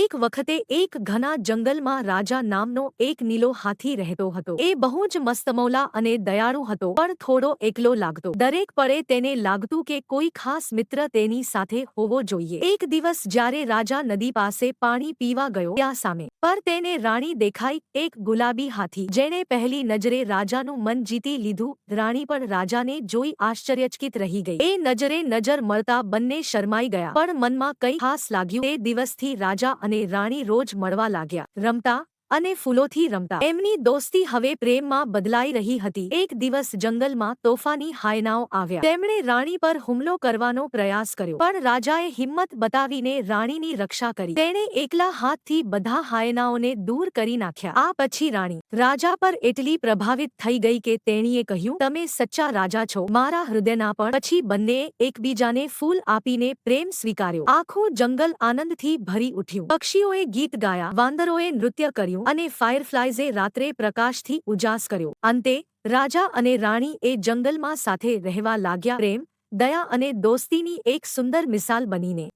એક વખતે એક ઘના જંગલમાં રાજા નામનો એક નીલો હાથી રહેતો હતો. એ બહુ જ મસ્તમૌલા અને દયાળુ હતો, પણ થોડો એકલો લાગતો. દરેક પળે તેને લાગતું કે કોઈ ખાસ મિત્ર તેની સાથે હોવો જોઈએ. એક દિવસ જ્યારે રાજા નદી પાસે પાણી પીવા ગયો ત્યાં સામે, પર તેને રાણી દેખાઈ એક ગુલાબી હાથી, જેણે પહેલી નજરે રાજાનું મન જીતી લીધું. રાણી પણ રાજાને જોઈ આશ્ચર્યચકિત રહી ગઈ. એ નજરે નજર મળતા બંને શરમાઈ ગયા, પણ મનમાં કંઈ ખાસ લાગ્યું. એ દિવસથી રાજા અને રાણી રોજ મળવા લાગ્યા. રમતા અને ફૂલોથી રમતા. એમની દોસ્તી હવે પ્રેમમાં બદલાઈ રહી હતી. એક દિવસ જંગલમાં તોફાની હાયનાઓ આવ્યા. તેમણે રાણી પર હુમલો કરવાનો પ્રયાસ કર્યો. પણ રાજાએ હિંમત બતાવીને રાણીની રક્ષા કરી. તેણે એકલા હાથથી બધા હાયનાઓને દૂર કરી નાખ્યા. આ પછી રાણી, રાજા પર એટલી પ્રભાવિત થઈ ગઈ કે તેણીએ કહ્યું, તમે સચ્ચા રાજા છો. મારા હૃદયના પણ. પછી બંનેએ એકબીજાને ફૂલ આપીને પ્રેમ સ્વીકાર્યો. આખું જંગલ આનંદથી ભરી ઉઠ્યું. પક્ષીઓએ ગીત ગાયા. વાંદરોએ નૃત્ય કર્યું અને ફાયરફ્લાઇઝે રાત્રે પ્રકાશથી ઉજાસ કર્યો. અંતે, રાજા અને રાણી એ જંગલમાં સાથે રહેવા લાગ્યા. પ્રેમ, દયા અને દોસ્તીની એક સુંદર મિસાલ બનીને.